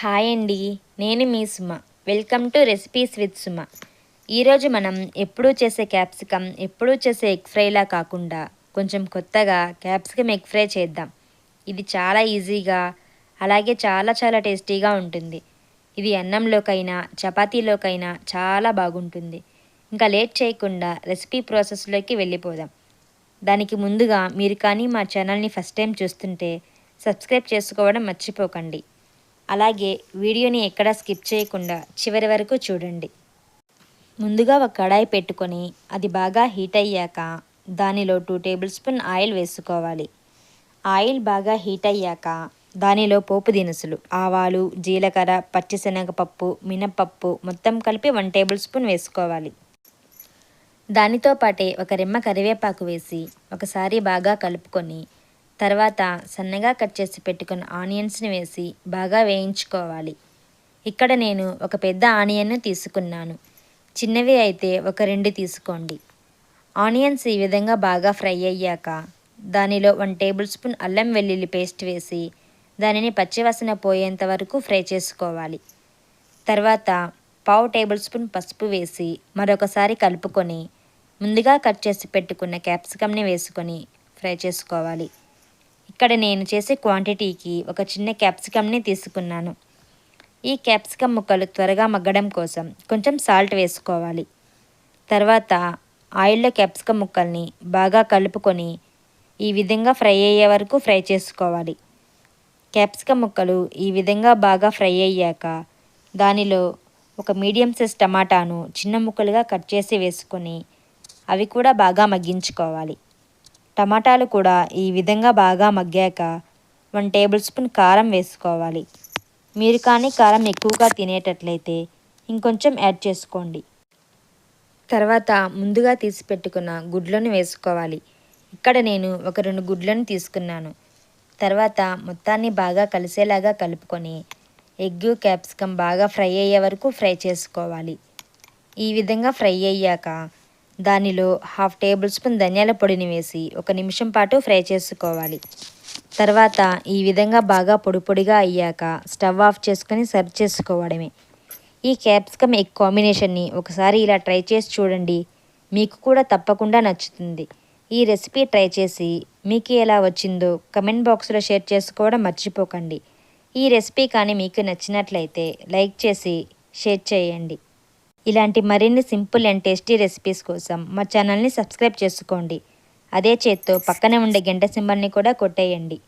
Hi అండి నేను మీ Suma. Welcome to recipes with Suma. ఈరోజు మనం ఎప్పుడూ చేసే క్యాప్సికమ్ ఎప్పుడూ చేసే ఎగ్ ఫ్రైలా కాకుండా కొంచెం కొత్తగా క్యాప్సికమ్ ఎగ్ ఫ్రై చేద్దాం. ఇది చాలా ఈజీగా అలాగే చాలా చాలా టేస్టీగా ఉంటుంది. ఇది అన్నంలోకైనా చపాతీలోకైనా చాలా బాగుంటుంది. ఇంకా లేట్ చేయకుండా రెసిపీ ప్రాసెస్లోకి వెళ్ళిపోదాం. దానికి ముందుగా మీరు కానీ మా ఛానల్ని ఫస్ట్ టైం చూస్తుంటే సబ్స్క్రైబ్ చేసుకోవడం మర్చిపోకండి. అలాగే వీడియోని ఎక్కడా స్కిప్ చేయకుండా చివరి వరకు చూడండి. ముందుగా ఒక కడాయి పెట్టుకొని అది బాగా హీట్ అయ్యాక దానిలో టూ టేబుల్ స్పూన్ ఆయిల్ వేసుకోవాలి. ఆయిల్ బాగా హీట్ అయ్యాక దానిలో పోపు దినుసులు ఆవాలు జీలకర్ర పచ్చిశనగపప్పు మినపప్పు మొత్తం కలిపి వన్ టేబుల్ స్పూన్ వేసుకోవాలి. దానితో పాటే ఒక రెమ్మ కరివేపాకు వేసి ఒకసారి బాగా కలుపుకొని తర్వాత సన్నగా కట్ చేసి పెట్టుకున్న ఆనియన్స్ని వేసి బాగా వేయించుకోవాలి. ఇక్కడ నేను ఒక పెద్ద ఆనియన్ను తీసుకున్నాను. చిన్నవి అయితే ఒక రెండు తీసుకోండి. ఆనియన్స్ ఈ విధంగా బాగా ఫ్రై అయ్యాక దానిలో వన్ టేబుల్ స్పూన్ అల్లం వెల్లుల్లి పేస్ట్ వేసి దానిని పచ్చివాసన పోయేంత వరకు ఫ్రై చేసుకోవాలి. తర్వాత పావు టేబుల్ స్పూన్ పసుపు వేసి మరొకసారి కలుపుకొని ముందుగా కట్ చేసి పెట్టుకున్న క్యాప్సికమ్ని వేసుకొని ఫ్రై చేసుకోవాలి. ఇక్కడ నేను చేసే క్వాంటిటీకి ఒక చిన్న క్యాప్సికమ్ని తీసుకున్నాను. ఈ క్యాప్సికమ్ ముక్కలు త్వరగా మగ్గడం కోసం కొంచెం సాల్ట్ వేసుకోవాలి. తర్వాత ఆయిల్లో క్యాప్సికమ్ ముక్కల్ని బాగా కలుపుకొని ఈ విధంగా ఫ్రై అయ్యే వరకు ఫ్రై చేసుకోవాలి. క్యాప్సికమ్ ముక్కలు ఈ విధంగా బాగా ఫ్రై అయ్యాక దానిలో ఒక మీడియం సైజ్ టమాటాను చిన్న ముక్కలుగా కట్ చేసి వేసుకొని అవి కూడా బాగా మగ్గించుకోవాలి. టమాటాలు కూడా ఈ విధంగా బాగా మగ్గాక వన్ టేబుల్ స్పూన్ కారం వేసుకోవాలి. మీరు కానీ కారం ఎక్కువగా తినేటట్లయితే ఇంకొంచెం యాడ్ చేసుకోండి. తర్వాత ముందుగా తీసి పెట్టుకున్న గుడ్లను వేసుకోవాలి. ఇక్కడ నేను ఒక రెండు గుడ్లను తీసుకున్నాను. తర్వాత మొత్తాన్ని బాగా కలిసేలాగా కలుపుకొని ఎగ్ క్యాప్సికమ్ బాగా ఫ్రై అయ్యే వరకు ఫ్రై చేసుకోవాలి. ఈ విధంగా ఫ్రై అయ్యాక దానిలో హాఫ్ టేబుల్ స్పూన్ ధనియాల పొడిని వేసి ఒక నిమిషం పాటు ఫ్రై చేసుకోవాలి. తర్వాత ఈ విధంగా బాగా పొడి పొడిగా అయ్యాక స్టవ్ ఆఫ్ చేసుకొని సర్వ్ చేసుకోవడమే. ఈ క్యాప్సికమ్ ఎగ్ కాంబినేషన్ని ఒకసారి ఇలా ట్రై చేసి చూడండి. మీకు కూడా తప్పకుండా నచ్చుతుంది. ఈ రెసిపీ ట్రై చేసి మీకు ఎలా వచ్చిందో కమెంట్ బాక్స్లో షేర్ చేసుకోవడం మర్చిపోకండి. ఈ రెసిపీ కానీ మీకు నచ్చినట్లయితే లైక్ చేసి షేర్ చేయండి. ఇలాంటి మరిన్ని సింపుల్ అండ్ టేస్టీ రెసిపీస్ కోసం మా ఛానల్ని సబ్స్క్రైబ్ చేసుకోండి. అదే చేత్తో పక్కనే ఉండే గంట సింబల్ని కూడా కొట్టేయండి.